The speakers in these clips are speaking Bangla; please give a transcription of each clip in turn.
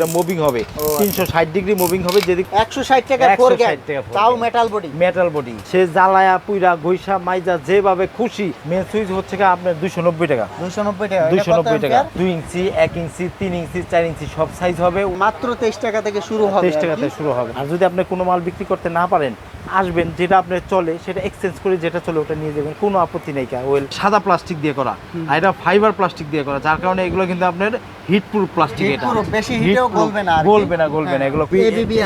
এটা মুভিং হবে। আচ্ছা। তিনশো ষাট ডিগ্রি মুভিং হবে যদি একশো ষাট টাকা ফোর গ্যাং টাকা four তাও মেটাল বডি মেটাল বডি সে জ্বালায়া পুইরা গৈসা মাইজা যেভাবে খুশি। মেন সুইচ হচ্ছে আপনার দুশো নব্বই টাকা। দুশো নব্বই টাকা। দুশো এটা কত নব্বই টাকা। ampere? দুই ইঞ্চি এক ইঞ্চি তিন ইঞ্চি চার ইঞ্চি সব সাইজ হবে। মাত্র তেইশ টাকা থেকে শুরু হবে তেইশ আর কি। টাকাতে শুরু হবে। আর যদি আপনি কোনো মাল বিক্রি করতে না পারেন আসবেন যেটা আপনার চলে সেটা এক্সচেঞ্জ করে যেটা চলে ওটা নিয়ে যাবেন। কোনো আপত্তি নেই ওয়েল সাদা প্লাস্টিক দিয়ে করা। আর এটা ফাইবার প্লাস্টিক দিয়ে করা যার কারণে এগুলো কিন্তু আপনার হিট প্রুফ প্লাস্টিক এটা। বেশি Heat-proof, গলবে না গলবে না গলবে না। হ্যাঁ। এগুলো।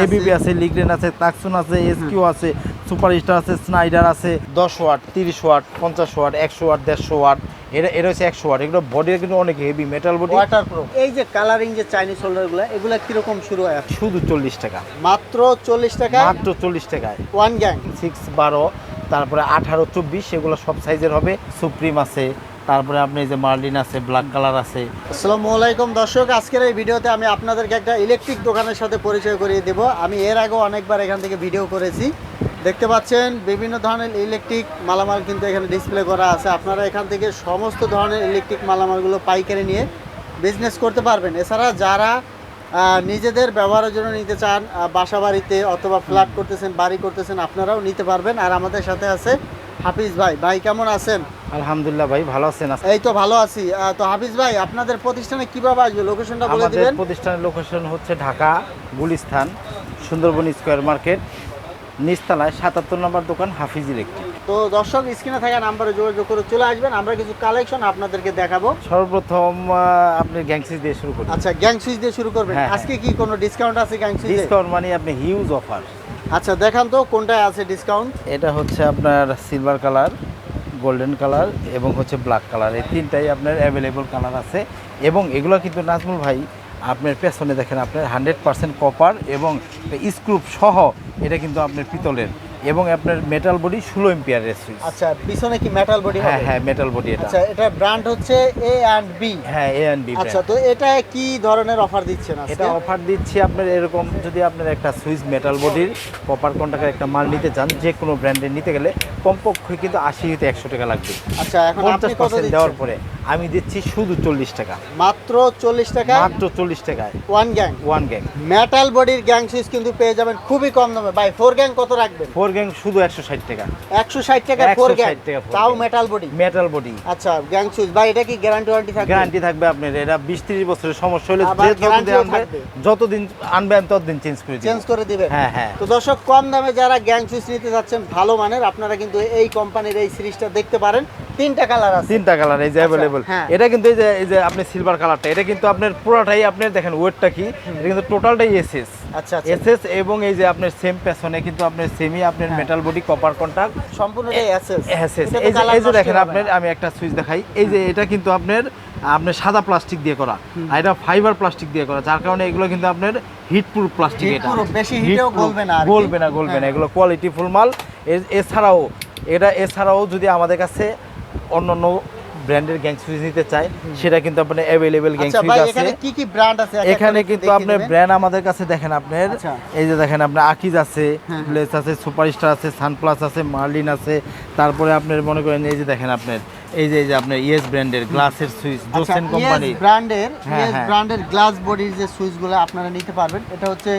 এবিবি আছে। লিগ্রেন আছে তাকসুন আছে এসকিউ আছে সুপারস্টার আছে স্নাইডার আছে। দশ ওয়াট তিরিশ ওয়াট পঞ্চাশ ওয়াট একশো ওয়াট দেড়শো ওয়াট এটা এটা হচ্ছে একশো ওয়াট। এগুলো বডি কিন্তু অনেক হেভি মেটাল বডি ওয়াটারপ্রুফ এই যে কালারিং যে চাইনিজ হোল্ডারগুলো এগুলো কীরকম শুরু হয়? শুধু চল্লিশ টাকা। মাত্র চল্লিশ টাকা মাত্র চল্লিশ টাকায়। ওয়ান গ্যাং সিক্স বারো তারপরে আঠারো চব্বিশ সেগুলো সব সাইজের হবে। সুপ্রিম আছে তারপরে আপনি যে মার্লিন আছে ব্ল্যাক কালার আছে। আসসালামু আলাইকুম দর্শক, আজকের এই ভিডিওতে আমি আপনাদেরকে একটা ইলেকট্রিক দোকানের সাথে পরিচয় করিয়ে দেব। আমি এর আগেও অনেকবার এখান থেকে ভিডিও করেছি। দেখতে পাচ্ছেন, বিভিন্ন ধরনের ইলেকট্রিক মালামাল কিন্তু এখানে ডিসপ্লে করা আছে। আপনারা এখান থেকে সমস্ত ধরনের ইলেকট্রিক মালামালগুলো পাইকারি নিয়ে বিজনেস করতে পারবেন। এছাড়া যারা নিজেদের ব্যবহারের জন্য নিতে চান বাসা বাড়িতে অথবা ফ্ল্যাট করতেছেন, বাড়ি করতেছেন, আপনারাও নিতে পারবেন। আর আমাদের সাথে আছে হাফিজ ভাই। ভাই, কেমন আছেন? আলহামদুলিল্লাহ ভাই ভালো আছেন? এই তো ভালো আছি। তো হাফিজ ভাই আপনাদের প্রতিষ্ঠানে কীভাবে আসবে? লোকেশনটা বলে আমাদের দিবেন। প্রতিষ্ঠানের লোকেশন হচ্ছে ঢাকা গুলিস্তান সুন্দরবন স্কোয়ার মার্কেট নিচতলায় সাতাত্তর নম্বর দোকান হাফিজ ইলেকট্রিক তো দর্শক স্ক্রিনে থাকা নাম্বারে যোগাযোগ করে চলে আসবেন। আমরা কিছু কালেকশন আপনাদেরকে দেখাবো। সর্বপ্রথম আপনি গ্যাংসিস দিয়ে শুরু করি আচ্ছা গ্যাং সুইচ দিয়ে শুরু করবেন। হ্যাঁ, হ্যাঁ। আজকে কি কোনো ডিসকাউন্ট আছে গ্যাং সুইচে ডিসকাউন্ট মানে আপনি হিউজ অফার আচ্ছা দেখান তো কোনটায় আছে ডিসকাউন্ট এটা হচ্ছে আপনার সিলভার কালার গোল্ডেন কালার এবং হচ্ছে ব্ল্যাক কালার। এই তিনটাই আপনার অ্যাভেলেবল কালার আছে এবং এগুলো কিন্তু নাজমুল ভাই, আপনার পেছনে দেখেন আপনার হান্ড্রেড পার্সেন্ট কপার এবং স্ক্রুপ সহ এটা কিন্তু আপনার পিতলের। এবং আপনার মেটাল বডি ষোলো এম্পিয়ার সুইচ আচ্ছা পিছনে কি মেটাল বডি হ্যাঁ হ্যাঁ মেটাল বডি এটা। আচ্ছা এটা ব্র্যান্ড হচ্ছে এ অ্যান্ড বি হ্যাঁ এ অ্যান্ড বি আচ্ছা তো এটা কি ধরনের অফার দিচ্ছেন আজকে? এটা অফার দিচ্ছি আপনার এরকম যদি আপনার একটা সুইচ মেটাল বডির কপার কন্টাক্টের একটা মাল নিতে চান যে কোনো ব্র্যান্ডের নিতে গেলে কমপক্ষে কিন্তু আশি হতে একশো টাকা লাগবে। আচ্ছা এখন পঞ্চাশ আপনি কত পার্সেন্ট দেওয়ার পরে। আমি দিচ্ছি শুধু চল্লিশ টাকা। মাত্র চল্লিশ টাকা? মাত্র চল্লিশ টাকায়। One gang one gang metal বডির গ্যাং সুইচ কিন্তু পেয়ে যাবেন খুবই কম দামে। ভাই ফোর গ্যাং কত রাখবেন? ফোর গ্যাং শুধু একশো ষাট টাকা। একশো ষাট টাকা ফোর গ্যাং তাও মেটাল বডি মেটাল বডি আচ্ছা গ্যাং সুইচ ভাই এটা কি গ্যারান্টি ওয়ারেন্টি থাকবে? গ্যারান্টি থাকবে আপনার এটা বিশ ত্রিশ বছরের সমস্যা হলে যতদিন আনবেন ততদিন চেঞ্জ করে চেঞ্জ করে দিবেন? হ্যাঁ হ্যাঁ। তো দর্শক কম দামে যারা গ্যাং সুইচ নিতে যাচ্ছেন ভালো মানের আপনারা কিন্তু এই কোম্পানির এই সিরিজটা দেখতে পারেন। তিনটা কালার আছে। তিনটা কালার এই যে আচ্ছা, হ্যাঁ। এটা কিন্তু এই যে এই যে আপনি সিলভার কালারটা এটা কিন্তু আপনার পুরোটাই আপনার দেখেন ওয়েটটা কি এটা কিন্তু টোটালটাই এসএস আচ্ছা আচ্ছা। এসএস এবং এই যে আপনার সেম পেছনে কিন্তু আপনার সেমি আপনার। মেটাল বডি কপার কন্টাক্ট সম্পূর্ণটাই অ্যাসেস এসএস এই যে এই যে দেখেন আপনার আমি একটা সুইচ দেখাই। এই যে এটা কিন্তু আপনার আপনার সাদা প্লাস্টিক দিয়ে করা। আর এটা ফাইবার প্লাস্টিক দিয়ে করা যার কারণে এগুলো কিন্তু আপনার হিট প্রুফ প্লাস্টিক এটা বেশি হিটেও গলবে না গলবে না গলবে না। হ্যাঁ। এগুলো কোয়ালিটি ফুল মাল। এছাড়াও এটা এছাড়াও যদি আমাদের কাছে অন্যান্য ব্র্যান্ডের গ্যাং সুইচ নিতে চাই সেটা কিন্তু আপনার অ্যাভেলেবেল গ্যাং আচ্ছা সুইচ আছে। এখানে কি কি ব্র্যান্ড আছে? এখানে কিন্তু আপনি আপনার ব্র্যান্ড আমাদের কাছে দেখেন আপনার আচ্ছা। এই যে দেখেন আপনার আকিজ আছে ব্লেস প্লেস আছে সুপারস্টার আছে সানপ্লাস আছে মার্লিন আছে তারপরে আপনার মনে করেন এই যে দেখেন আপনার এই যে এই যে আপনার ইয়েস ব্র্যান্ডের গ্লাসের সুইচ জোসেন কোম্পানি ব্র্যান্ডের ইয়েস। ব্র্যান্ডের গ্লাস বডির যে সুইচগুলো আপনারা নিতে পারবেন এটা হচ্ছে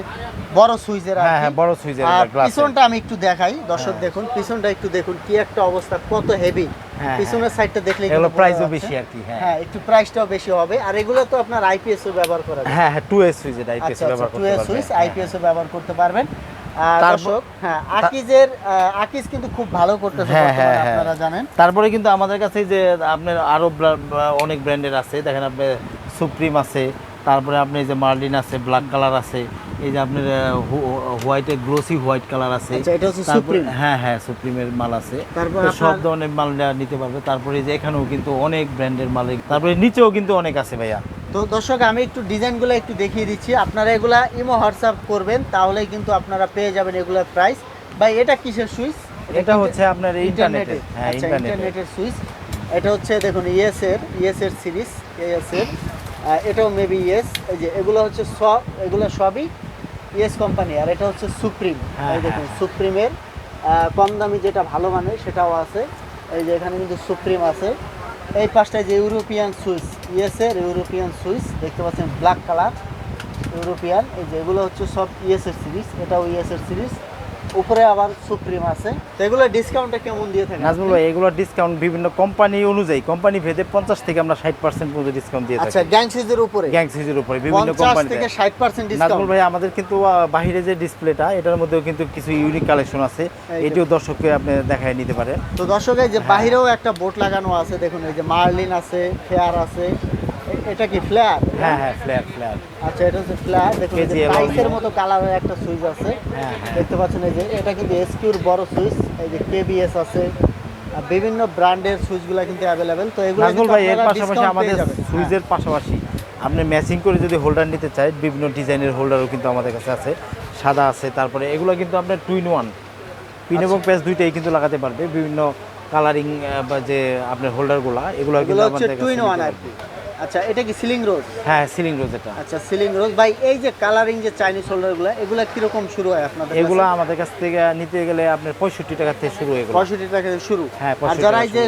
বড় সুইচের হ্যাঁ হ্যাঁ বড় সুইচের আর গ্লাস পিছনটা আমি একটু দেখাই দর্শক হ্যাঁ। দেখুন পিছনটা একটু দেখুন কি একটা অবস্থা কত হেভি হ্যাঁ, পিছনের সাইডটা দেখলে এগুলো প্রাইসও বেশি আর কি হ্যাঁ। হ্যাঁ একটু প্রাইসটাও বেশি হবে। আর এগুলো তো আপনার আইপিএস ও ব্যবহার করা হ্যাঁ হ্যাঁ টু এস সুইচ এটা আইপিএস ব্যবহার টু করতে পারবেন। সুইচ হ্যাঁ, আইপিএস ও ব্যবহার করতে পারবেন। আর তারপর- দর্শক হ্যাঁ আকিজের আকিজ কিন্তু খুব ভালো করতেছে বর্তমানে। আপনারা জানেন। তারপরে কিন্তু আমাদের কাছে যে আপনার আরও অনেক ব্র্যান্ডের আছে। দেখেন আপনি সুপ্রিম আছে তারপরে আপনি যে মার্লিন আছে ব্ল্যাক কালার আছে এই যে আপনার হোয়াইটের গ্লোসি হোয়াইট কালার আছে। আচ্ছা, হ্যাঁ হ্যাঁ সুপ্রিমের মাল আছে। সব ধরনের মাল নিতে পারবে। তারপরে যে এখানেও কিন্তু অনেক ব্র্যান্ডের মাল তারপরে নিচেও কিন্তু অনেক আছে ভাইয়া। তো দর্শক আমি একটু ডিজাইনগুলো একটু দেখিয়ে দিচ্ছি। আপনারা এগুলা ইমো হোয়াটসঅ্যাপ করবেন তাহলেই কিন্তু আপনারা পেয়ে যাবেন এগুলোর প্রাইস। ভাই এটা কিসের সুইচ? এটা হচ্ছে আপনার ইন্টারনেটের। হ্যাঁ আচ্ছা ইন্টারনেটের। সুইচ। এটা হচ্ছে দেখুন ইএস এর ইয়েস এর সিরিজ ইয়েস এর। এটাও মেবি ইয়েস এই যে এগুলো হচ্ছে সব এগুলো সবই ইএস কোম্পানি আর এটা হচ্ছে সুপ্রিম। হ্যাঁ, এই দেখুন হ্যাঁ। সুপ্রিমের কম দামি যেটা ভালো মানে সেটাও আছে। এই যে এখানে কিন্তু সুপ্রিম আছে। এই পাশটায় যে ইউরোপিয়ান সুইচ ইয়েসের ইউরোপিয়ান সুইচ দেখতে পাচ্ছেন ব্ল্যাক কালার ইউরোপিয়ান এই যেগুলো হচ্ছে সব ইয়েসের সিরিজ এটাও ইয়েসের সিরিজ উপরে আবার সুপ্রিম আছে। এগুলো ডিসকাউন্টটা কেমন দিয়ে থাকেন নাজমুল ভাই এগুলো ডিসকাউন্ট বিভিন্ন কোম্পানি অনুযায়ী কোম্পানি ভেদে পঞ্চাশ থেকে আমরা ষাট পার্সেন্ট পর্যন্ত ডিসকাউন্ট দিয়ে আচ্ছা থাকি। গ্যাং সিরিজের উপরে? গ্যাং সিজের উপরে বিভিন্ন কোম্পানি থেকে ষাট পার্সেন্ট নাজমুল ডিসকাউন্ট ভাই আমাদের কিন্তু বাহিরে যে ডিসপ্লেটা এটার মধ্যেও কিন্তু কিছু ইউনিক কালেকশন আছে। এটিও দর্শককে আপনি দেখায় নিতে পারেন। তো দর্শক এই যে বাহিরেও একটা বোর্ড লাগানো আছে দেখুন এই যে মার্লিন আছে ফেয়ার আছে। এটা কি ফ্লেয়ার হ্যাঁ হ্যাঁ ফ্ল্যাট ফ্ল্যাট আচ্ছা এটা হচ্ছে ফ্ল্যাট দেখুন KGL মতো কালারের একটা সুইচ আছে। হ্যাঁ হ্যাঁ। দেখতে পাচ্ছেন এই যে এটা কিন্তু এসকিউর বড় সুইচ এই যে কেবিএস আছে। বিভিন্ন ব্র্যান্ডের সুইচগুলো কিন্তু অ্যাভেলেবেল তো এগুলো নাজমুল ভাই এর পাশাপাশি আমাদের যাবেন। হ্যাঁ। সুইচের পাশাপাশি আপনি ম্যাচিং করে যদি হোল্ডার নিতে চাই বিভিন্ন ডিজাইনের হোল্ডারও কিন্তু আমাদের কাছে আছে। সাদা আছে তারপরে এগুলো কিন্তু আপনার টুইন ওয়ান পিন এবং আচ্ছা। প্যাচ দুইটাই কিন্তু লাগাতে পারবে। বিভিন্ন কালারিং বা যে আপনার হোল্ডারগুলো এগুলো কিন্তু আমাদের কাছে আচ্ছা এটা কি সিলিং রোজ? হ্যাঁ সিলিং রোজ এটা। আচ্ছা সিলিং রোজ। ভাই এই যে কালারিং যে চাইনিজ হোল্ডারগুলো এগুলো কীরকম শুরু হয় আপনাদের এগুলো আমাদের কাছ থেকে নিতে গেলে আপনার পঁয়ষট্টি টাকা থেকে শুরু হয়ে পঁয়ষট্টি টাকা থেকে শুরু। হ্যাঁ, আর যারা এই যে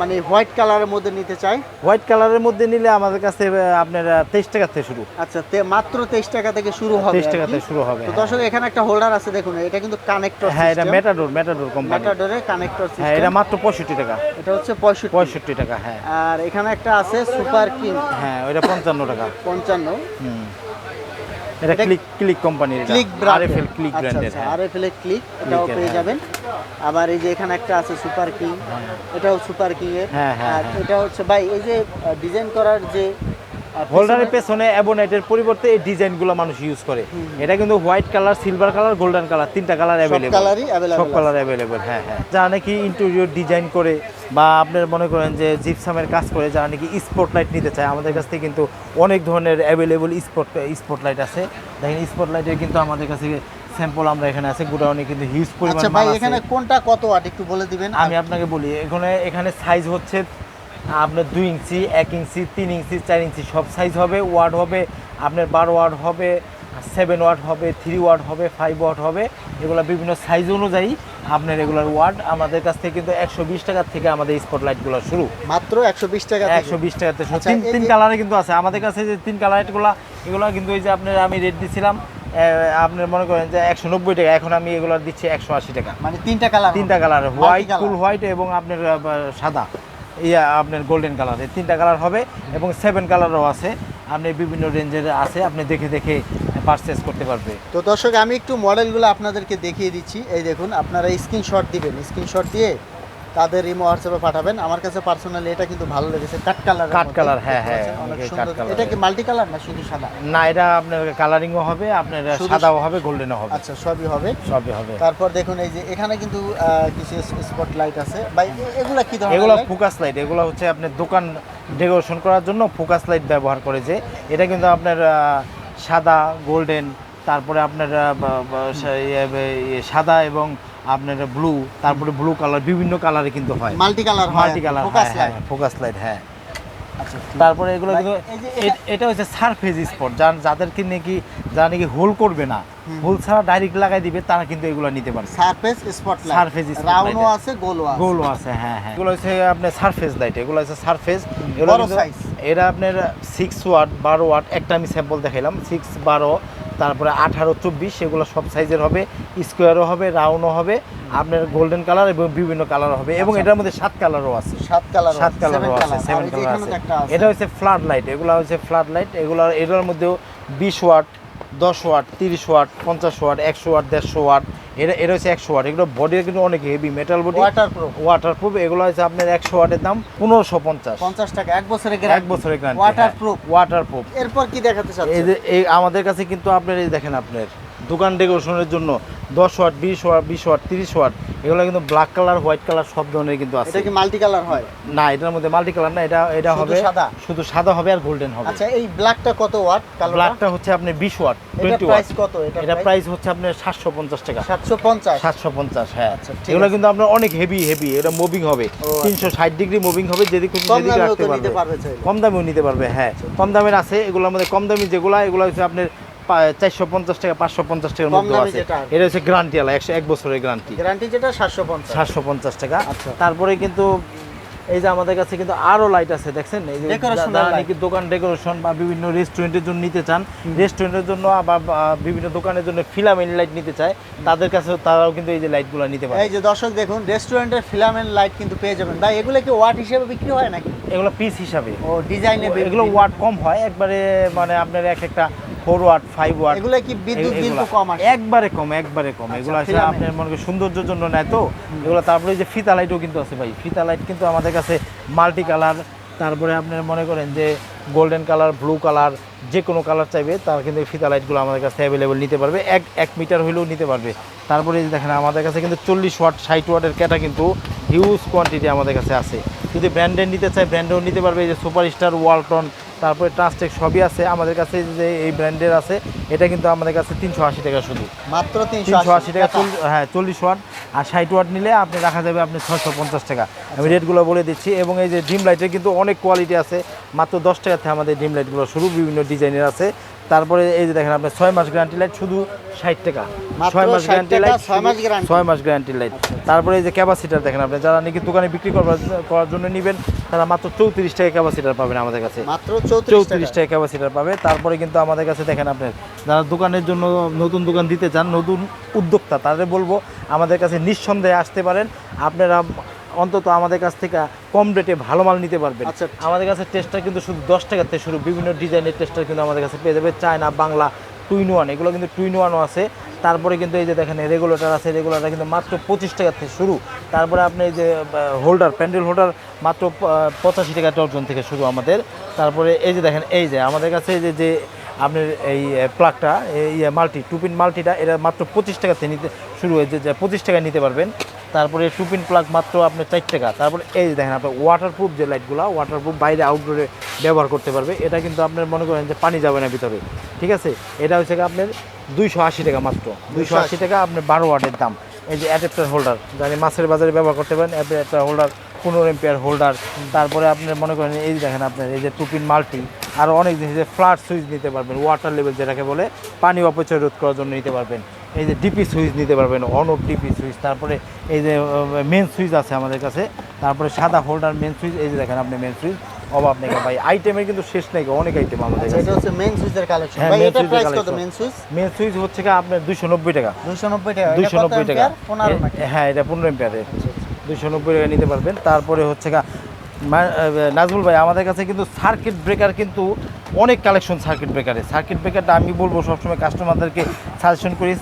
মানে হোয়াইট কালারের মধ্যে নিতে চায়? হোয়াইট কালারের মধ্যে নিলে আমাদের কাছে আপনার তেইশ টাকা থেকে শুরু। আচ্ছা তে মাত্র তেইশ টাকা থেকে শুরু হবে তেইশ টাকা থেকে শুরু হবে তো হ্যাঁ। দর্শক এখানে একটা হোল্ডার আছে দেখুন এটা কিন্তু কানেক্টর হ্যাঁ এটা মেটাডোর মেটাডোর কোম্পানি মেটাডোরে কানেক্টর হ্যাঁ এটা মাত্র পঁয়ষট্টি টাকা। এটা হচ্ছে পঁয়ষট্টি। পঁয়ষট্টি টাকা হ্যাঁ। আর এখানে একটা আছে সুপার কিং? হ্যাঁ ওইটা পঞ্চান্ন টাকা। পঞ্চান্ন। হুম। এটা ক্লিক ক্লিক কোম্পানির ক্লিক আরএফএল ক্লিক ব্র্যান্ডের হ্যাঁ আরএফএল ক্লিক এটাও পেয়ে হ্যাঁ। যাবেন। আবার এই যে এখানে একটা আছে সুপার কিং এটাও সুপার কিং এর। হ্যাঁ, হ্যাঁ, হ্যাঁ। এটা হচ্ছে ভাই এই যে ডিজাইন করার যে হোল্ডারের পিছনে- অ্যাবোনাইটের পরিবর্তে এই ডিজাইনগুলো মানুষ ইউজ করে। এটা কিন্তু white colour silver colour golden colour তিনটা কালার অ্যাভেলেবল সব কালার অ্যাভেলেবল হ্যাঁ হ্যাঁ। যারা নাকি ইন্টেরিয়র ডিজাইন করে বা আপনার মনে করেন যে জিপসামের কাজ করে যারা নাকি স্পটলাইট নিতে চায় আমাদের কাছ থেকে কিন্তু অনেক ধরনের অ্যাভেলেবল স্পট স্পটলাইট আছে। দেখেন স্পটলাইটের কিন্তু আমাদের কাছে স্যাম্পল আমরা এখানে আছে গোডাউনে কিন্তু হিউজ পরিমাণ আচ্ছা ভাই এখানে কোনটা কত ওয়াট একটু বলে দিবেন? আমি আপনাকে বলি এখানে এখানে সাইজ হচ্ছে আপনার দুই ইঞ্চি এক ইঞ্চি তিন ইঞ্চি চার ইঞ্চি সব সাইজ হবে ওয়ার্ড হবে আপনার বারো ওয়ার্ড হবে সেভেন ওয়াট হবে থ্রি ওয়াট হবে ফাইভ ওয়াট হবে এগুলো বিভিন্ন সাইজ অনুযায়ী আপনার এগুলোর ওয়ার্ড আমাদের কাছ থেকে কিন্তু একশো বিশ টাকার থেকে আমাদের স্পটলাইটগুলো শুরু। মাত্র একশো বিশ টাকা একশো বিশ টাকাতে। আচ্ছা, তিন তিন কালারে কিন্তু আছে। আমাদের কাছে যে তিন কালারগুলো এগুলো কিন্তু ওই যে আপনার আমি রেট দিছিলাম আপনার মনে করেন যে একশো নব্বই টাকা এখন আমি এগুলো দিচ্ছি একশো আশি টাকা। মানে তিনটা কালার তিনটা কালার হোয়াইট ফুল হোয়াইট এবং আপনার সাদা। ইয়া, আপনার গোল্ডেন কালার এই তিনটা কালার হবে এবং সেভেন কালারও আছে। আপনি বিভিন্ন রেঞ্জের আছে, আপনি দেখে দেখে পারচেস করতে পারবে। তো দর্শক, আমি একটু মডেলগুলো আপনাদেরকে দেখিয়ে দিচ্ছি। এই দেখুন, আপনারা স্ক্রিনশট দিবেন। স্ক্রিনশট দিয়ে তাদের ইমো হোয়াটসঅ্যাপে পাঠাবেন। আমার কাছে পার্সোনালি এটা কিন্তু ভালো লেগেছে। কাট কালার কাট কালার, হ্যাঁ, হ্যাঁ, অনেক সুন্দর। এটা কি মাল্টি কালার না শুধু সাদা? না এটা আপনার কালারিংও হবে আপনার সাদাও হবে গোল্ডেনও হবে। আচ্ছা সবই হবে। সবই হবে। তারপর দেখুন এই যে এখানে কিন্তু কিছু স্পট লাইট আছে। ভাই এগুলা কি ধরনের এগুলো ফোকাস লাইট এগুলো হচ্ছে আপনার দোকান ডেকোরেশন করার জন্য ফোকাস লাইট ব্যবহার করে যে এটা কিন্তু আপনার সাদা গোল্ডেন তারপরে আপনার ইয়ে, ইয়ে, সাদা এবং আপনার ব্লু তারপরে ব্লু কালার বিভিন্ন কালারে কিন্তু হয়। Multi colour multi colour focus light focus light হ্যাঁ। আচ্ছা তারপরে এগুলো কিন্তু এটা হচ্ছে সারফেস স্পট যার যাদেরকে নাকি যারা নাকি হোল করবে না। হোল ছাড়া ডাইরেক্ট লাগাই দিবে তারা কিন্তু এগুলো নিতে পারবে। সারফেস স্পট লাইট spotlight রাউন্ডও আছে গোলও আছে। গোলও আছে হ্যাঁ হ্যাঁ। এগুলো হচ্ছে আপনার সারফেস লাইট এগুলো হচ্ছে সারফেস এগুলো বড় size। এটা আপনার সিক্স ওয়াট বারো ওয়াট একটা আমি স্যাম্পল দেখাইলাম সিক্স বারো তারপরে আঠারো চব্বিশ সেগুলো সব সাইজের হবে স্কোয়ারও হবে রাউন্ডও হবে আপনার গোল্ডেন কালার এবং বিভিন্ন কালার হবে এবং আচ্ছা। এটার মধ্যে সাত কালারও আছে। সাত কালার সাত কালারও আছে সেভেন কালার আছে। এটা হচ্ছে ফ্লাড লাইট এগুলো হচ্ছে ফ্লাড লাইট এগুলো এটার মধ্যেও বিশ ওয়াট দশ ওয়াট তিরিশ ওয়াট পঞ্চাশ ওয়াট একশো ওয়াট দেড়শো ওয়াট এটা এটা হচ্ছে একশো ওয়াট। এগুলো বডি কিন্তু অনেক heavy metal body waterproof waterproof এগুলো হচ্ছে আপনার একশো ওয়াটের দাম পনেরোশো পঞ্চাশ। পঞ্চাশ টাকা এক বছরে এক বছরে ওয়াটার প্রুফ ওয়াটার প্রুফ এরপর কি দেখাতে চাচ্ছেন? এই আমাদের কাছে কিন্তু আপনার এই দেখেন আপনার দোকান ডেকোরেশনের জন্য দশ ওয়াট বিশ ওয়াট বিশ ওয়াট তিরিশ ওয়াট এগুলো কিন্তু ব্ল্যাক কালার হোয়াইট কালার সব ধরনের কিন্তু আছে। এটা কি মাল্টি কালার হয়? না এটার মধ্যে মাল্টি কালার না এটা এটা হবে সাদা? শুধু সাদা হবে আর গোল্ডেন হবে। আচ্ছা এই ব্ল্যাকটা কত ওয়াট কালোটা? ব্ল্যাকটা হচ্ছে আপনি বিশ ওয়াট এটা টোয়েন্টি ওয়াট। প্রাইস কত? এটা এটা প্রাইস হচ্ছে আপনার সাতশো পঞ্চাশ টাকা। সাতশো পঞ্চাশ? সাতশো পঞ্চাশ হ্যাঁ। আচ্ছা, এগুলো কিন্তু আপনার অনেক হেভি হেভি এটা মুভিং হবে। আচ্ছা। তিনশো ষাট ডিগ্রি মুভিং হবে কম সেদিকে দামেও রাখতে নিতে পারবে। পারবে কম দামেও নিতে পারবে হ্যাঁ। কম দামের আছে এগুলোর মধ্যে কম দামি যেগুলো এগুলো হচ্ছে আপনার চারশো পঞ্চাশ টাকা পাঁচশো পঞ্চাশ টাকার মধ্যে আছে। এটা হচ্ছে গ্যারান্টি আলা একশো এক বছরের গ্যারান্টি গ্যারান্টি যেটা সাতশো পঞ্চাশ। সাতশো পঞ্চাশ টাকা। আচ্ছা। তারপরে কিন্তু এই যে আমাদের কাছে কিন্তু আরও লাইট আছে দেখছেন? এই যে যারা নাকি দোকান ডেকোরেশন বা বিভিন্ন রেস্টুরেন্টের জন্য নিতে চান রেস্টুরেন্টের জন্য বা বিভিন্ন দোকানের জন্য ফিলামেন্ট লাইট নিতে চায় তাদের কাছে তারাও কিন্তু এই যে লাইটগুলো নিতে পারে। এই যে দর্শক দেখুন রেস্টুরেন্টের ফিলামেন্ট লাইট কিন্তু পেয়ে যাবেন। ভাই এগুলো কি ওয়াট হিসেবে বিক্রি হয় নাকি? এগুলো পিস হিসাবে। ও ডিজাইনে এগুলো ওয়াট কম হয়। একবারে মানে আপনার এক একটা ফোর ওয়াট ফাইভ ওয়াট। এগুলো কি বিদ্যুৎ বিল কম আসে? একবারে কম একবারে কম। আচ্ছা, এগুলো আসলে আপনার মনে করেন সৌন্দর্যের জন্য নেয় তো। এগুলো তারপরে যে ফিতা লাইটও কিন্তু আছে ভাই। ফিতা লাইট কিন্তু আমাদের কাছে মাল্টি কালার। তারপরে আপনার মনে করেন যে গোল্ডেন কালার ব্লু কালার যে কোনো কালার চাইবে তার কিন্তু ফিতা লাইটগুলো আমাদের কাছে অ্যাভেলেবেল নিতে পারবে। এক এক মিটার হইলেও নিতে পারবে। তারপরে দেখেন আমাদের কাছে কিন্তু চল্লিশ ওয়াট ষাট ওয়াটের ক্যাটা কিন্তু হিউজ কোয়ান্টিটি আমাদের কাছে আছে। যদি ব্র্যান্ডের নিতে চায় ব্র্যান্ডেও নিতে পারবে। এই যে সুপার স্টার ওয়ালটন তারপরে ট্রান্সটেক সবই আছে। আমাদের কাছে যে এই ব্র্যান্ডের আছে এটা কিন্তু আমাদের কাছে তিনশো আশি টাকা শুধু। মাত্র তিনশো আশি টাকা হ্যাঁ চল্লিশ ওয়াট। আর ষাট ওয়াট নিলে আপনি রাখা যাবে আপনি ছশো পঞ্চাশ টাকা। আমি রেটগুলো বলে দিচ্ছি এবং এই যে ডিম লাইটের কিন্তু অনেক কোয়ালিটি আছে। মাত্র দশ টাকাতে থেকে আমাদের ডিম লাইটগুলো শুরু। বিভিন্ন ডিজাইনের আছে। তারপরে এই যে দেখেন আপনার ছয় মাস গ্যারান্টি লাইট শুধু ষাট টাকা। ছয় মাস গ্যারান্টি লাইট ছয় মাস গ্যারান্টি লাইট তারপরে এই যে ক্যাপাসিটার দেখেন আপনি যারা নাকি দোকানে বিক্রি করবার করার জন্য নেবেন তারা মাত্র চৌত্রিশ টাকা ক্যাপাসিটার পাবেন আমাদের কাছে। মাত্র চৌত্রিশ টাকা। ক্যাপাসিটার পাবে। তারপরে কিন্তু আমাদের কাছে দেখেন আপনার যারা দোকানের জন্য নতুন দোকান দিতে চান নতুন উদ্যোক্তা তাদের বলব আমাদের কাছে নিঃসন্দেহে আসতে পারেন। আপনারা অন্তত আমাদের কাছ থেকে কম রেটে ভালো মাল নিতে পারবেন। আচ্ছা। আমাদের কাছে টেস্টার কিন্তু শুধু দশ টাকার থেকে শুরু। বিভিন্ন ডিজাইনের টেস্টার কিন্তু আমাদের কাছে পেয়ে যাবে। চায়না বাংলা টুইন ওয়ান এগুলো কিন্তু টুইন ওয়ানও আছে। তারপরে কিন্তু এই যে দেখেন রেগুলেটর আছে। রেগুলেটর কিন্তু মাত্র পঁচিশ টাকার থেকে শুরু। তারপরে আপনি এই যে হোল্ডার প্যান্ডেল হোল্ডার মাত্র পঁচাশি টাকা ডর্জন থেকে শুরু আমাদের। তারপরে এই যে দেখেন এই যে আমাদের কাছে এই যে যে আপনার এই প্লাগটা এই মাল্টি টুপিন মাল্টিটা এটা মাত্র পঁচিশ টাকাতে নিতে শুরু হয়েছে যে পঁচিশ টাকায় নিতে পারবেন। তারপরে টুপিন প্লাগ মাত্র আপনি চার টাকা। তারপরে এই দেখেন আপনার ওয়াটারপ্রুফ যে লাইটগুলো ওয়াটারপ্রুফ বাইরে আউটডোরে ব্যবহার করতে পারবে। এটা কিন্তু আপনার মনে করেন যে পানি যাবে না ভিতরে। ঠিক আছে? এটা হচ্ছে আপনার দুইশো আশি টাকা মাত্র। দুইশো আশি টাকা আপনার বারো ওয়াটের দাম। এই যে অ্যাডাপ্টার হোল্ডার জানি মাছের বাজারে ব্যবহার করতে পারেন। অ্যাডাপ্টার হোল্ডার পনেরো এম্পিয়ার হোল্ডার তারপরে আপনি মনে করেন এই দেখেন আপনার, এই যে টুপিন মাল্টি আরও অনেক জিনিস ফ্ল্যাট সুইচ নিতে পারবেন। ওয়াটার লেভেল যেটাকে বলে, পানি অপচয় রোধ করার জন্য নিতে পারবেন। এই যে ডিপি সুইচ নিতে পারবেন অন অফ ডিপি সুইচ তারপরে এই যে মেন সুইচ আছে আমাদের কাছে তারপরে সাদা হোল্ডার মেন সুইচ এই যে দেখেন আপনি মেন সুইচ অভাব নেই ভাই আইটেমের কিন্তু শেষ নেই অনেক আইটেম আমাদের আচ্ছা, কাছে। এটা হচ্ছে মেন সুইচের কালেকশন ভাই এটা প্রাইস কত মেন সুইচ মেন সুইচ হচ্ছে কি আপনার দুশো নব্বই টাকা। দুশো নব্বই টাকা। দুইশো নব্বই টাকা। পনেরো নাকি? হ্যাঁ এটা পনেরো এম্পিয়ারের দুইশো নব্বই টাকা নিতে পারবেন। তারপরে হচ্ছে মা- নাজমুল ভাই আমাদের কাছে কিন্তু সার্কিট ব্রেকার কিন্তু অনেক কালেকশন সার্কিট ব্রেকারে সার্কিট ব্রেকারটা আমি বলব সবসময় কাস্টমারদেরকে সাজেশন করি।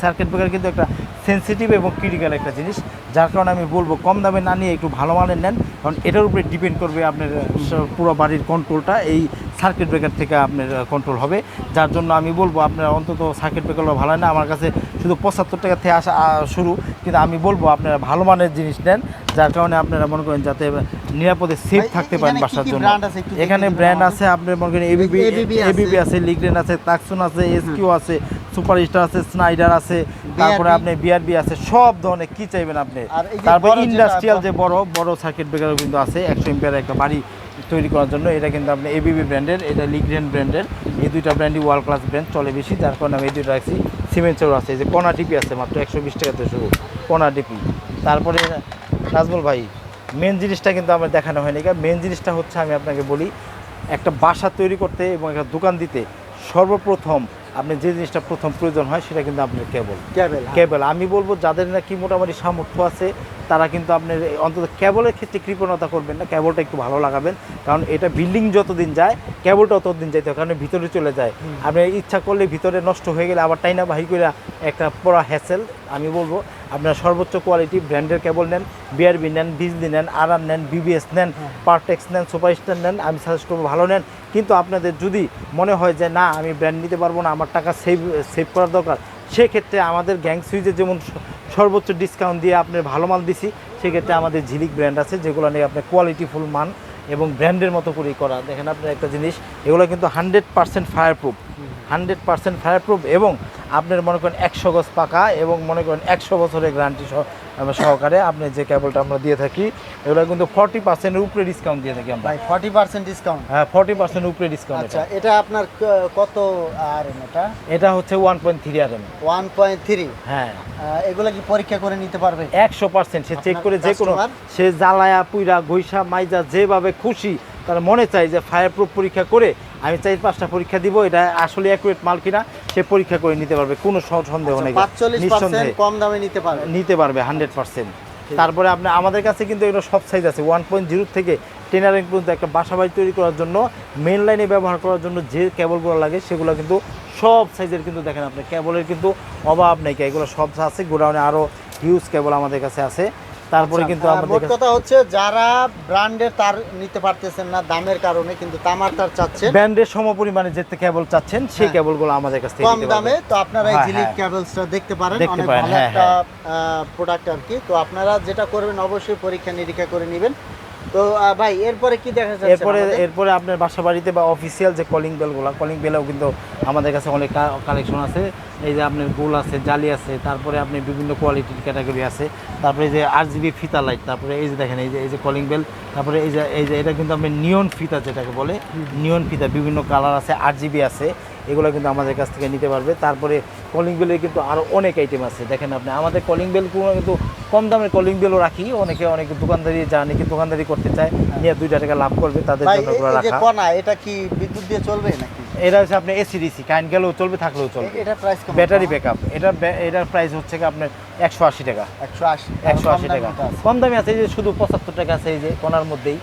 সার্কিট ব্রেকার কিন্তু একটা সেন্সিটিভ এবং ক্রিটিক্যাল একটা জিনিস। যার কারণে আমি বলব কম দামে না নিয়ে একটু ভালো মানের নেন। কারণ এটার উপরে ডিপেন্ড করবে আপনার পুরো বাড়ির কন্ট্রোলটা এই সার্কিট ব্রেকার থেকে আপনার কন্ট্রোল হবে। যার জন্য আমি বলব আপনার অন্তত সার্কিট ব্রেকারগুলো ভালো হয় না। আমার কাছে শুধু পঁচাত্তর টাকা থেকে আসা শুরু। কিন্তু আমি বলব আপনারা ভালো মানের জিনিস নেন। যার কারণে আপনারা মনে করেন যাতে নিরাপদে সেফ থাকতে পারেন বাসার জন্য। এখানে ব্র্যান্ড আছে আপনার মনে করেন এবিবি আছে। এবিবি আছে লিগ্রেন আছে তাকসুন আছে এসকিউ আছে আছে স্নাইডার আছে তারপরে আপনি বিআরবি আছে সব ধরনের কি চাইবেন আপনি? তারপরে ইন্ডাস্ট্রিয়াল যে বড় বড় সার্কিট ব্রেকারও কিন্তু আছে একশো এম্পিয়ার একটা বাড়ি তৈরি করার জন্য। এটা কিন্তু আপনি এবিবি ব্র্যান্ডের এটা লিগ্রেন ব্র্যান্ডের এই দুইটা ব্র্যান্ডই ওয়ার্ল্ড ক্লাস ব্র্যান্ড চলে বেশি যার কারণে আমি এই দুইটা রাখছি। সিমেন্টসেও আছে এই যে কণা ডিপি আছে মাত্র একশো বিশ টাকাতে শুরু কণা তারপরে নাজমুল ভাই মেন জিনিসটা কিন্তু আমার দেখানো হয়নি। মেন জিনিসটা হচ্ছে আমি আপনাকে বলি একটা বাসা তৈরি করতে এবং একটা দোকান দিতে সর্বপ্রথম আপনি যে জিনিসটা প্রথম প্রয়োজন হয় সেটা কিন্তু আপনার কেবল। কেবল কেবল। আমি বলব যাদের নাকি মোটামুটি সামর্থ্য আছে তারা কিন্তু আপনার অন্তত কেবলের ক্ষেত্রে কৃপণতা করবেন না কেবলটা একটু ভালো লাগাবেন। কারণ এটা বিল্ডিং যতদিন যায় কেবলটা ততদিন যাইতে হয় কারণ ভিতরে চলে যায়। আপনি ইচ্ছা করলে ভিতরে নষ্ট হয়ে গেলে আবার টাইনা বাহি করে একটা পড়া হ্যাসেল আমি বলব। আপনারা সর্বোচ্চ কোয়ালিটি ব্র্যান্ডের কেবল নেন বিআরবি নেন বিজলি নেন আরাম নেন বিবিএস নেন পারটেক্স নেন সুপারস্টার নেন আমি সাজেস্ট করব ভালো নেন। কিন্তু আপনাদের যদি মনে হয় যে না আমি ব্র্যান্ড নিতে পারব না আমার টাকা সেভ সেভ করার দরকার সেক্ষেত্রে আমাদের গ্যাং সুইচে যেমন সর্বোচ্চ ডিসকাউন্ট দিয়ে আপনার ভালো মাল দিছি সেক্ষেত্রে আমাদের ঝিলিক ব্র্যান্ড আছে যেগুলো নিয়ে আপনার কোয়ালিটিফুল মান এবং ব্র্যান্ডের মতো করেই করা। দেখেন আপনার একটা জিনিস এগুলো কিন্তু hundred percent fireproof hundred percent fireproof এবং আপনার মনে করেন একশো গজ পাকা এবং মনে করেন একশো বছরের গ্যারান্টি সহকারে আপনি যে কেবলটা আমরা দিয়ে থাকি এগুলো কিন্তু ফর্টি পার্সেন্টের উপরে ডিসকাউন্ট দিয়ে থাকি আমরা। ভাই ফর্টি পার্সেন্ট ডিসকাউন্ট হ্যাঁ ফর্টি পার্সেন্ট উপরে ডিসকাউন্ট আচ্ছা এটা। আপনার কত আর এম এটা? এটা হচ্ছে one point three R M one point three হ্যাঁ। এগুলো কি পরীক্ষা করে নিতে পারবে? একশো পার্সেন্ট সে চেক করে যে কোনো? সে জ্বালায়া পুইরা গৈসা মাইজা যেভাবে খুশি তার মনে চাই যে ফায়ার প্রুফ পরীক্ষা করে আমি চাই পাঁচটা পরীক্ষা দিব এটা আসলে অ্যাকুরেট মাল কিনা সে পরীক্ষা করে নিতে পারবে কোনো সন্দেহ নেই আচ্ছা, নিঃসন্দেহে কম দামে নিতে পারবে। নিতে পারবে হান্ড্রেড পার্সেন্ট তারপরে আপনি আমাদের কাছে কিন্তু এগুলো সব সাইজ আছে ওয়ান পয়েন্ট জিরো থেকে টেন আর পর্যন্ত একটা বাসা বাড়ি তৈরি করার জন্য মেন লাইনে ব্যবহার করার জন্য যে কেবলগুলো লাগে সেগুলো কিন্তু সব সাইজের কিন্তু দেখেন আপনি কেবলের কিন্তু অভাব নেই এগুলো সব আছে গোডাউনে আরও হিউজ কেবল আমাদের কাছে আছে। তারপরে আচ্ছা, কিন্তু আমাদের কথা হচ্ছে যারা ব্র্যান্ডের তার নিতে পারতেছেন না দামের কারণে কিন্তু তামার তার চাচ্ছেন। ব্র্যান্ডের সমপরিমাণে যে কেবল চাচ্ছেন সেই হ্যাঁ। কেবলগুলো আমাদের কাছ থেকে কম দামে তো আপনারা এই জিলিক ঝিলিক হ্যাঁ। কেবলসটা দেখতে পারেন অনেক ভালো হ্যাঁ, একটা প্রোডাক্ট আর কি। তো আপনারা যেটা করবেন অবশ্যই পরীক্ষা নিরীক্ষা করে নেবেন। তো ভাই এরপরে কি দেখা যাচ্ছে এরপরে এরপরে আপনার বাসা বাড়িতে বা অফিসিয়াল যে কলিং বেলগুলো কলিং বেলেও কিন্তু আমাদের কাছে অনেক কালেকশন আছে। এই যে আপনার গোল আছে জালি আছে তারপরে আপনি বিভিন্ন কোয়ালিটির ক্যাটাগরি আছে। তারপরে যে আর জিবি ফিতা লাইট তারপরে এই যে দেখেন এই যে এই যে কলিং বেল তারপরে এই যে এই যে এটা কিন্তু আপনি নিয়ন ফিতা যেটাকে বলে নিয়ন ফিতা বিভিন্ন কালার আছে আট জিবি আছে এগুলো কিন্তু আমাদের কাছ থেকে নিতে পারবে। তারপরে কলিং বেলের কিন্তু আরও অনেক আইটেম আছে। দেখেন আপনি আমাদের কলিং বেলগুলো কিন্তু কম দামের কলিং বেলও রাখি। অনেকে অনেকে দোকানদারি যা নাকি দোকানদারি করতে চায় নিয়ে দুইটা টাকা লাভ করবে তাদের জন্য রাখা। কণা এটা কি বিদ্যুৎ দিয়ে চলবে নাকি? এটা হচ্ছে আপনার এসিডিসি কারেন্ট গেলেও চলবে থাকলেও চলবে। এটা প্রাইস ব্যাটারি ব্যাকআপ এটা এটার প্রাইস হচ্ছে আপনার একশো আশি টাকা। 180 একশো আশি টাকা। কম দামে আছে যে শুধু পঁচাত্তর টাকা আছে এই যে কোনার মধ্যেই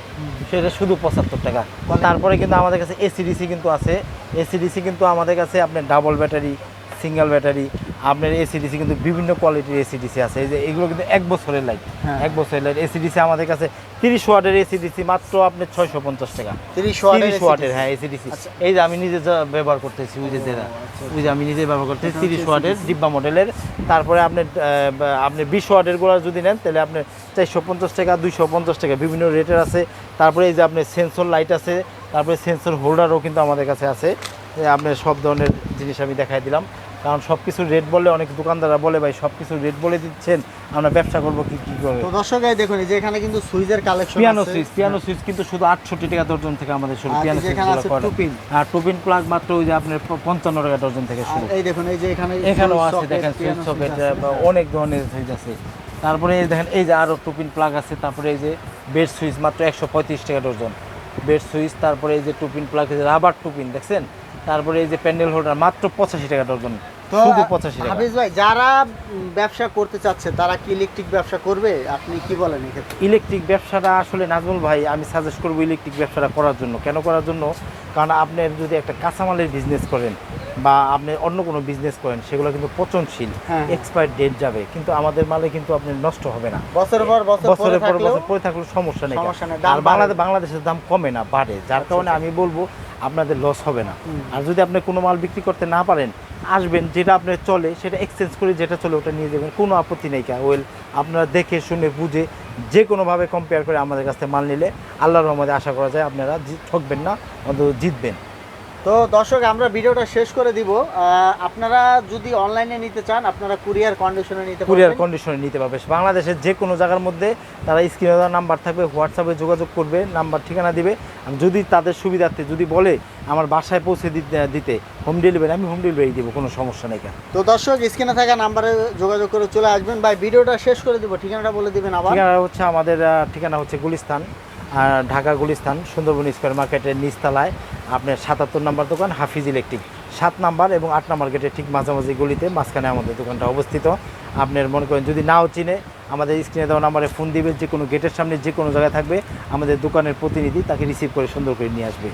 সেটা শুধু পঁচাত্তর টাকা। তারপরে কিন্তু আমাদের কাছে এসিডিসি কিন্তু আছে। এসিডিসি কিন্তু আমাদের কাছে আপনার ডাবল ব্যাটারি সিঙ্গেল ব্যাটারি আপনার এসিডিসি কিন্তু বিভিন্ন কোয়ালিটির এসিডিসি আছে। এই যে এগুলো কিন্তু এক বছরের লাইট হ্যাঁ। এক বছরের লাইট এসিডিসি আমাদের কাছে তিরিশ ওয়াটের এসিডিসি মাত্র আপনার ছয়শো পঞ্চাশ টাকা। তিরিশ ওয়াটের হ্যাঁ এসিডিসি আচ্ছা। এই যে আমি নিজে যা ব্যবহার করতেছি ওই যে আচ্ছা। ওই যে আমি নিজে ব্যবহার করতেছি তিরিশ ওয়াটের ডিব্বা মডেলের। তারপরে আপনি আপনি বিশ ওয়াটেরগুলো যদি নেন তাহলে আপনি চারশো পঞ্চাশ টাকা দুইশো পঞ্চাশ টাকা বিভিন্ন রেটের আছে। তারপরে এই যে আপনার সেন্সর লাইট আছে তারপরে সেন্সর হোল্ডারও কিন্তু আমাদের কাছে আছে। আপনার সব ধরনের জিনিস আমি দেখাই দিলাম। কারণ সব কিছুর রেট বললে অনেক দোকানদাররা বলে ভাই সব কিছুর রেট বলে দিচ্ছেন আমরা ব্যবসা করব কি কি করে? তো দর্শক দেখুন যে এখানে কিন্তু সুইজের collection piano switch piano switch কিন্তু শুধু আটষট্টি টাকা দর্জন থেকে আমাদের শুরু পিয়ানো সুইচ টুপিন। আর টুপিন প্লাগ মাত্র ওই যে আপনার পঞ্চান্ন টাকা দর্জন থেকে শুরু। এই দেখুন এই যে এখানে এখানেও আছে দেখেন সুইচ সকেট অনেক ধরনের সুইচ আছে। তারপরে এই দেখেন এই যে আরও টুপিন প্লাগ আছে তারপরে এই যে বেড সুইচ মাত্র একশো পঁয়ত্রিশ টাকা ডজন বেড সুইচ তারপরে এই যে টুপিন প্লাগ এই যে রাবার টুপিন দেখছেন? তারপরে এই যে প্যান্ডেল হোল্ডার মাত্র পঁচাশি টাকা ডজন তো শুধু পঁচাশি টাকা। হাফিজ ভাই যারা ব্যবসা করতে চাচ্ছে তারা কি ইলেকট্রিক ব্যবসা করবে? আপনি কি বলেন এক্ষেত্রে? ইলেকট্রিক ব্যবসাটা আসলে নাজমুল ভাই আমি সাজেস্ট করব ইলেকট্রিক ব্যবসাটা করার জন্য। কেন করার জন্য? কারণ আপনি যদি একটা কাঁচামালের বিজনেস করেন বা আপনি অন্য কোনো বিজনেস করেন সেগুলো কিন্তু পচনশীল হ্যাঁ। এক্সপায়ার ডেট যাবে। কিন্তু আমাদের মালে কিন্তু আপনি নষ্ট হবে না। বছর পর বছরের পর বছর পরে থাকলে সমস্যা নেই। আর বাংলাদেশ বাংলাদেশের দাম কমে না বাড়ে। যার কারণে আমি বলব আপনাদের লস হবে না। আর যদি আপনি কোনো মাল বিক্রি করতে না পারেন আসবেন, যেটা আপনার চলে, সেটা এক্সচেঞ্জ করে যেটা চলে ওটা নিয়ে যাবেন। কোনো আপত্তি নেই কা ওয়েল আপনারা দেখে, শুনে, বুঝে, যে কোনোভাবে কম্পেয়ার করে আমাদের কাছ থেকে মাল নিলে, আল্লাহর রহমতে আশা করা যায় আপনারা ঠকবেন না, অন্তত জিতবেন। তো দর্শক আমরা ভিডিওটা শেষ করে দিব। আপনারা যদি অনলাইনে নিতে চান আপনারা কুরিয়ার কন্ডিশনে নিতে কুরিয়ার কন্ডিশনে নিতে পারবে বাংলাদেশের যে কোনো জায়গার মধ্যে তারা স্ক্রিনে দেওয়া নাম্বার থাকবে হোয়াটসঅ্যাপে যোগাযোগ করবে নাম্বার ঠিকানা দিবে। যদি তাদের সুবিধার্থে যদি বলে আমার বাসায় পৌঁছে দিতে- হোম ডেলিভারি আমি হোম ডেলিভারি দিব কোনো সমস্যা নেই কেন? তো দর্শক স্ক্রিনে থাকা নাম্বারে যোগাযোগ করে চলে আসবেন। ভাই ভিডিওটা শেষ করে দিব ঠিকানাটা বলে দিবেন আবার। ঠিকানা হচ্ছে আমাদের ঠিকানা হচ্ছে গুলিস্তান। ঢাকা গুলিস্তান, সুন্দরবন স্কোয়ার মার্কেটের নিচতলায় আপনার সাতাত্তর নাম্বার দোকান, হাফিজ ইলেকট্রিক। সাত নাম্বার এবং আট নাম্বার গেটের ঠিক মাঝামাঝি গলিতে মাঝখানে আমাদের দোকানটা অবস্থিত। আপনার মনে করেন, যদি নাও চিনে, আমাদের স্ক্রিনে দেওয়া নাম্বারে ফোন দিবে, যে কোনো গেটের সামনে যে কোনো জায়গায় থাকবে, আমাদের দোকানের প্রতিনিধি তাকে রিসিভ করে সুন্দর করে নিয়ে আসবে।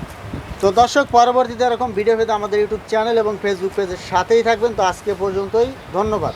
তো দর্শক, পরবর্তীতে এরকম ভিডিও পেতে আমাদের ইউটিউব চ্যানেল এবং ফেসবুক পেজের সাথেই থাকবেন। তো আজকে পর্যন্তই, ধন্যবাদ।